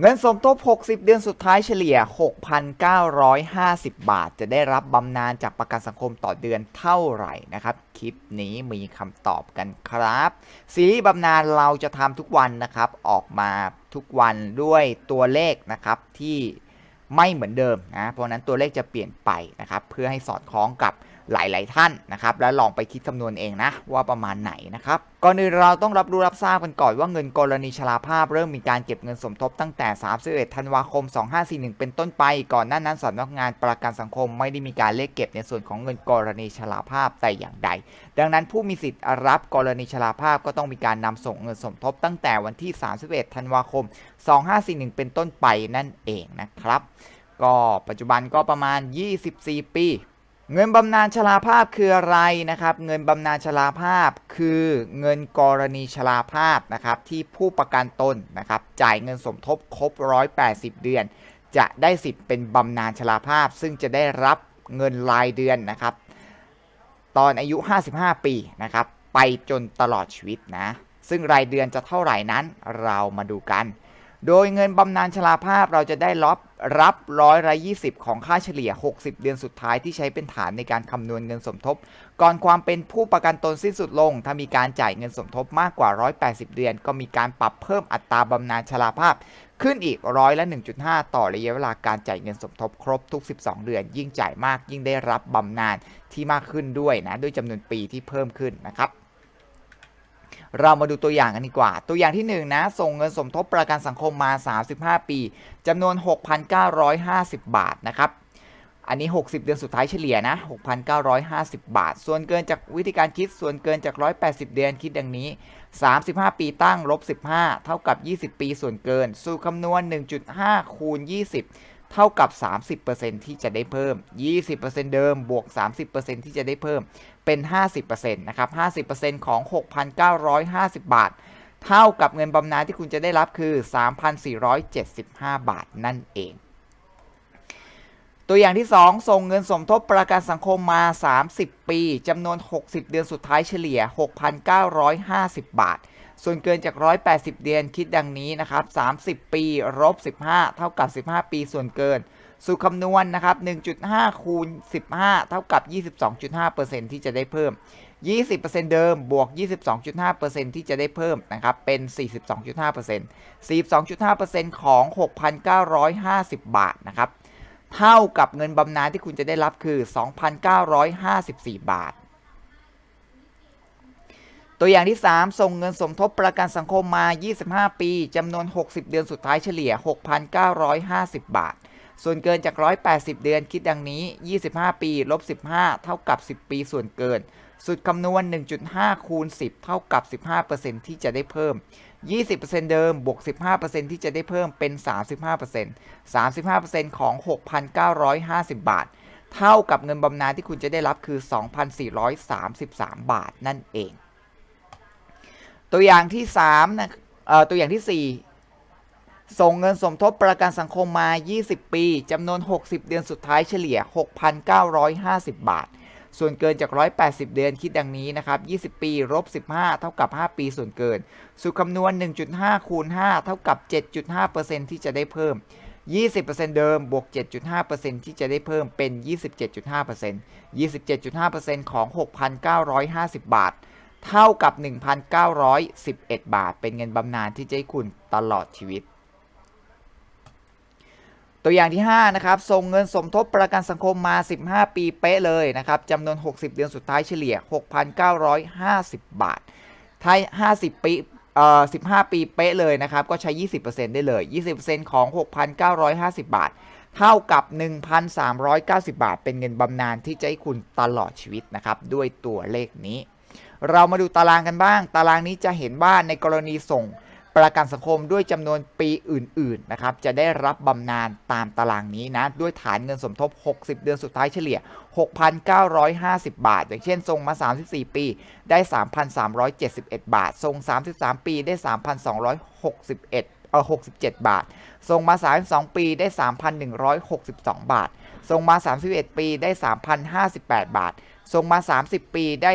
เงินสมทบ 60 เดือนสุดท้ายเฉลี่ย 6,950 บาท จะได้รับบำนาญจากประกันสังคมต่อเดือนเท่าไหร่นะครับ คลิปนี้มีคำตอบกันครับซีบำนาญเราจะทำทุกวันนะครับ ออกมาทุกวันด้วยตัวเลขนะครับที่ไม่เหมือนเดิมนะ เพราะฉะนั้นตัวเลขจะเปลี่ยนไปนะครับ เพื่อให้สอดคล้องกับหลาย ๆ ท่านนะครับ แล้วลองไปคิดคำนวณเองนะว่าประมาณไหนนะครับก่อนอื่นเราต้องรับรู้รับทราบกันก่อนว่าเงินกรณีชราภาพเริ่มมีการเก็บเงินสมทบตั้งแต่ 31 ธันวาคม 2541 เป็นต้นไป ก่อนหน้านั้นสำนักงานประกันสังคมไม่ได้มีการเลขเก็บในส่วนของเงินกรณีชราภาพแต่อย่างใด ดังนั้นผู้มีสิทธิ์รับกรณีชราภาพก็ต้องมีการนำส่งเงินสมทบตั้งแต่วันที่ 31 ธันวาคม 2541 เป็นต้นไปนั่นเองนะครับ ก็ปัจจุบันก็ประมาณ 24 ปี เงินบำนาญชราภาพคืออะไรนะครับ เงินบำนาญชราภาพคือเงินกรณีชราภาพนะครับที่ผู้ประกันตนนะครับจ่ายเงินสมทบครบ 180 เดือน จะได้สิทธิ์เป็นบำนาญชราภาพ ซึ่งจะได้รับเงินรายเดือนนะครับ ตอนอายุ 55 ปีนะครับไปจนตลอดชีวิตนะ ซึ่งรายเดือนจะเท่าไหร่นั้นเรามาดูกัน โดยเงินบำนาญชราภาพเราจะได้รับรับร้อยละ20ของค่าเฉลี่ย 60 เดือนสุดท้ายที่ใช้เป็นฐานในการคำนวณเงินสมทบ ก่อนความเป็นผู้ประกันตนสิ้นสุดลง ถ้ามีการจ่ายเงินสมทบมากกว่า 180 เดือน ก็มีการปรับเพิ่มอัตราบำนาญชราภาพ ขึ้นอีกร้อยละ 1.5 ต่อระยะเวลาการจ่ายเงินสมทบครบทุก 12 เดือน ยิ่งจ่ายมากยิ่งได้รับบำนาญที่มากขึ้นด้วยนะด้วยจำนวนปีที่เพิ่มขึ้นนะครับ เรามาดูตัวอย่างกันดีกว่า ตัวอย่างที่ 1 นะ ส่งเงินสมทบประกันสังคมมา 35 ปีจำนวน 6,950 บาทนะครับ อันนี้ 60 เดือนสุดท้ายเฉลี่ยนะ 6,950 บาท ส่วนเกินจากวิธีการคิด ส่วนเกินจาก 180 เดือนคิดดังนี้ 35 ปีตั้งลบ 15 เท่ากับ 20 ปีส่วนเกิน สูตรคำนวณ 1.5 คูณ 20เท่ากับ 30%ที่จะได้เพิ่ม 20%เดิม บวก 30%ที่จะได้เพิ่ม เป็น 50%นะครับ 50%ของ 6,950 บาท เท่ากับเงินบำนาญที่คุณจะได้รับคือ 3,475 บาทนั่นเอง ตัวอย่างที่ 2 ส่งเงินสมทบประกันสังคมมา 30 ปีจำนวน 60 เดือนสุดท้ายเฉลี่ย 6,950 บาท ส่วนเกินจาก 180 เดือนคิดดังนี้นะครับ 30 ปีลบ15 เท่ากับ 15 ปีส่วนเกิน สูตรคำนวณนนะครับ 1.5 คูณ 15 เท่ากับ 22.5%ที่จะได้เพิ่ม 20%เดิมบวก 22.5%ที่จะได้เพิ่มนะครับ เป็น 42.5% 42.5%ของ 6,950 บาทนะครับ เท่ากับเงินบำนาญที่คุณจะได้รับคือ 2,954 บาทตัวอย่างที่ 3 ส่งเงินสมทบประกันสังคมมา 25 ปี จำนวน 60 เดือนสุดท้ายเฉลี่ย 6,950 บาท ส่วนเกินจาก 180 เดือนคิดดังนี้ 25 ปีลบ15 เท่ากับ 10 ปีส่วนเกิน สุดคำนวณ 1.5 คูณ 10 เท่ากับ 15%ที่จะได้เพิ่ม 20%เดิมบวก 15%ที่จะได้เพิ่มเป็น 35% 35%ของ 6,950 บาท เท่ากับเงินบำนาญที่คุณจะได้รับคือ 2,433 บาทนั่นเอง ตัวอย่างที่3นะตัวอย่างที่ 4 ส่งเงินสมทบประกันสังคมมา 20 ปี จำนวน 60 เดือนสุดท้ายเฉลี่ย 6,950 บาท ส่วนเกินจาก 180 เดือนคิดดังนี้นะครับ 20 ปีลบ15 เท่ากับ 5 ปีส่วนเกิน สูตรคำนวณ 1.5 คูณ 5 เท่ากับ 7.5%ที่จะได้เพิ่ม 20%เดิม บวก 7.5%ที่จะได้เพิ่มเป็น 27.5% 27.5%ของ 6,950 บาท เท่ากับ 1,911 บาท เป็นเงินบำนาญที่จะให้คุณตลอดชีวิต ตัวอย่างที่ 5 นะครับ ส่งเงินสมทบประกันสังคมมา 15 ปีเป๊ะเลยนะครับจำนวน 60 เดือนสุดท้ายเฉลี่ย 6,950 บาทถ้า50 ปีเอ่อ15 ปีเป๊ะเลยนะครับ ก็ใช้ 20%ได้เลย 20%ของ 6,950 บาท เท่ากับ 1,390 บาท เป็นเงินบำนาญที่จะให้คุณตลอดชีวิตนะครับ ด้วยตัวเลขนี้ เรามาดูตารางกันบ้าง ตารางนี้จะเห็นว่าในกรณีส่ง ประกันสังคมด้วยจำนวนปีอื่น ๆ นะครับ จะได้รับบำนาญตามตารางนี้นะ ด้วยฐานเงินสมทบ 60 เดือนสุดท้ายเฉลี่ย 6,950 บาท อย่างเช่นส่งมา 34 ปีได้ 3,371 บาทส่ง33 ปีได้ 3,261เออ67 บาทส่งมา 32 ปีได้ 3,162 บาทส่งมา 31 ปีได้ 3,058 บาทส่งมา 30 ปีได้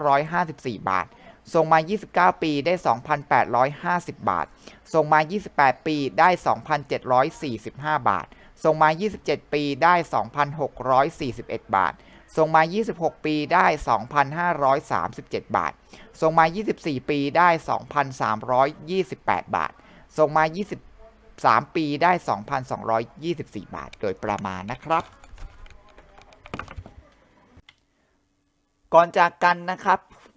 2,954 บาท ส่งมา 29 ปีได้ 2,850 บาท ส่งมา 28 ปีได้ 2,745 บาท ส่งมา 27 ปีได้ 2,641 บาท ส่งมา 26 ปีได้ 2,537 บาท ส่งมา 24 ปีได้ 2,328 บาท ส่งมา 23 ปีได้ 2,224 บาท โดยประมาณนะครับก่อนจากกันนะครับ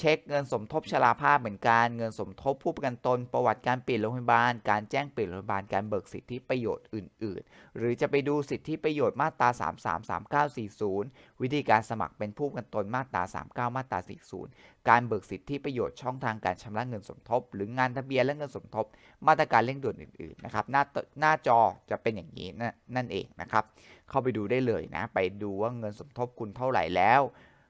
เช็คเงินสมทบชราภาพเหมือนกัน เงินสมทบผู้ประกันตน ประวัติการเปลี่ยนโรงพยาบาล การแจ้งเปลี่ยนโรงพยาบาล การเบิกสิทธิประโยชน์อื่น ๆ หรือจะไปดูสิทธิประโยชน์มาตรา 33 39 40 วิธีการสมัครเป็นผู้ประกันตนมาตรา 39 มาตรา 40 การเบิกสิทธิประโยชน์ช่องทางการชำระเงินสมทบ หรืองานทะเบียนและเงินสมทบ มาตรการเร่งด่วนอื่น ๆ นะครับ หน้าหน้าจอจะเป็นอย่างนี้นั่นเองนะครับ เข้าไปดูได้เลยนะ ไปดูว่าเงินสมทบคุณเท่าไหร่แล้ว